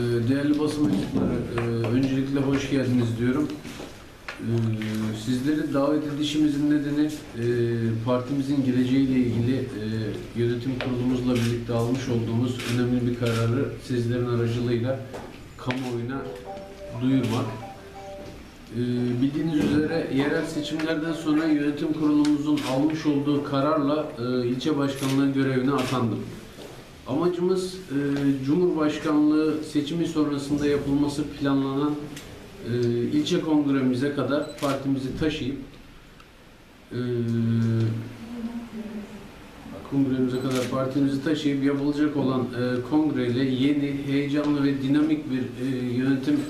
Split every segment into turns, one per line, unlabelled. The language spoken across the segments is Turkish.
Ee, Değerli basın mensupları, e, öncelikle hoş geldiniz diyorum. Ee, Sizleri davet edişimizin nedeni e, partimizin geleceğiyle ilgili e, yönetim kurulumuzla birlikte almış olduğumuz önemli bir kararı sizlerin aracılığıyla kamuoyuna duyurmak. Ee, Bildiğiniz üzere yerel seçimlerden sonra yönetim kurulumuzun almış olduğu kararla ilçe başkanlığı görevine atandım. Amacımız e, Cumhurbaşkanlığı seçimi sonrasında yapılması planlanan e, ilçe kongremize kadar partimizi taşıyıp e, kongremize kadar partimizi taşıyıp yapılacak olan e, kongreyle yeni, heyecanlı ve dinamik bir e, yönetim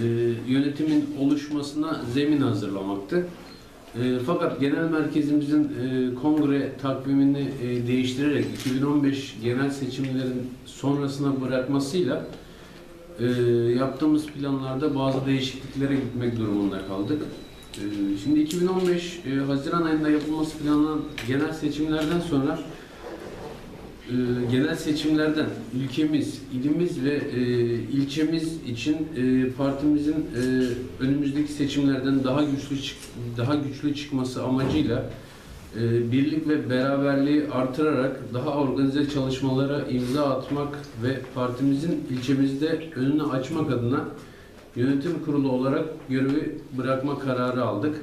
e, yönetimin oluşmasına zemin hazırlamaktı. E, fakat genel merkezimizin e, kongre takvimini e, değiştirerek 2015 genel seçimlerin sonrasına bırakmasıyla e, yaptığımız planlarda bazı değişikliklere gitmek durumunda kaldık. E, şimdi 2015 e, Haziran ayında yapılması planlanan genel seçimlerden sonra e, genel seçimlerden ülkemiz, ilimiz ve e, ilçemiz için e, partimizin e, önümüzdeki seçimlerden daha güçlü çık- daha güçlü çıkması amacıyla e, birlik ve beraberliği artırarak daha organize çalışmalara imza atmak ve partimizin ilçemizde önünü açmak adına yönetim kurulu olarak görevi bırakma kararı aldık.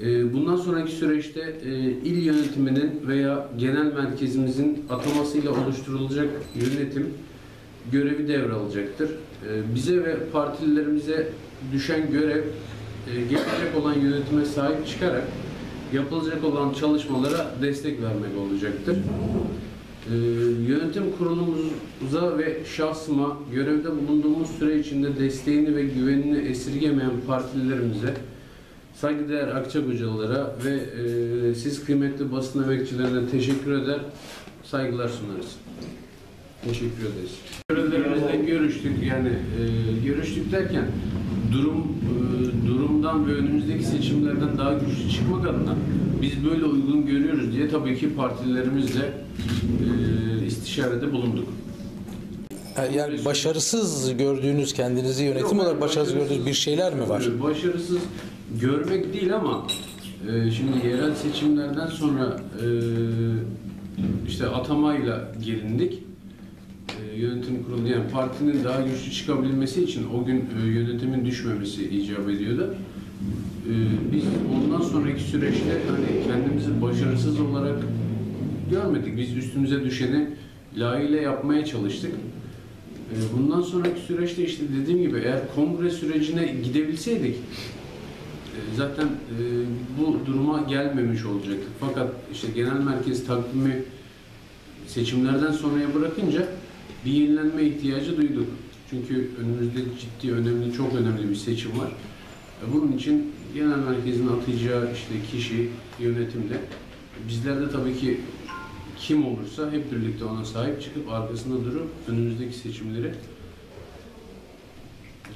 Ee, Bundan sonraki süreçte e, il yönetiminin veya genel merkezimizin atamasıyla oluşturulacak yönetim görevi devralacaktır. Ee, Bize ve partililerimize düşen görev e, gelecek olan yönetime sahip çıkarak yapılacak olan çalışmalara destek vermek olacaktır. Ee, Yönetim kurulumuza ve şahsıma görevde bulunduğumuz süre içinde desteğini ve güvenini esirgemeyen partililerimize saygıdeğer Akçakocalılara ve e, siz kıymetli basın emekçilerine teşekkür eder, saygılar sunarız. Teşekkür ederiz. Görevlerimizle görüştük yani e, görüştük derken durum e, durumdan ve önümüzdeki seçimlerden daha güçlü çıkmak adına biz böyle uygun görüyoruz diye tabii ki partilerimizle e, istişarede bulunduk.
Yani başarısız gördüğünüz, kendinizi yönetim olarak başarısız gördüğünüz bir şeyler mi var?
Başarısız görmek değil ama e, şimdi yerel seçimlerden sonra e, işte atamayla gelindik. E, yönetim kurulu yani partinin daha güçlü çıkabilmesi için o gün e, yönetimin düşmemesi icap ediyordu. E, biz ondan sonraki süreçte hani kendimizi başarısız olarak görmedik. Biz üstümüze düşeni layığıyla yapmaya çalıştık. E, Bundan sonraki süreçte işte dediğim gibi eğer kongre sürecine gidebilseydik e, zaten e, bu duruma gelmemiş olacaktık. Fakat işte genel merkez takvimi seçimlerden sonraya bırakınca bir yenilenme ihtiyacı duyduk. Çünkü önümüzde ciddi, önemli, çok önemli bir seçim var. E, Bunun için genel merkezin atayacağı işte kişi yönetimde. Bizler de tabii ki kim olursa hep birlikte ona sahip çıkıp arkasında durup önümüzdeki seçimleri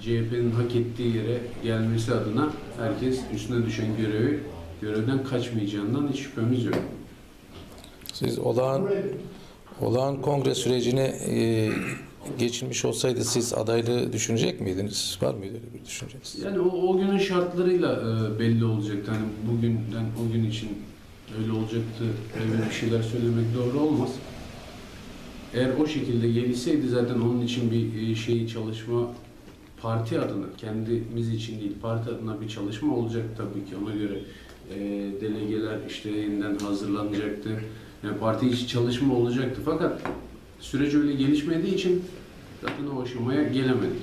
CHP'nin hak ettiği yere gelmesi adına herkes üstüne düşen görevi görevden kaçmayacağından hiç şüphemiz yok.
Siz olağan olağan kongre sürecine e, geçilmiş olsaydı siz adaylığı düşünecek miydiniz? Var mıydı öyle bir düşünceniz?
Yani o, o günün şartlarıyla e, belli olacaktı. Hani bugünden o gün için öyle olacaktı. Öyle bir şeyler söylemek doğru olmaz. Eğer o şekilde gelişseydi zaten onun için bir e, şeyi çalışma parti adına, kendimiz için değil, parti adına bir çalışma olacak tabii ki. Ona göre e, delegeler işte yeniden hazırlanacaktı. Yani parti içi çalışma olacaktı. Fakat süreç öyle gelişmediği için zaten o aşamaya gelemedik.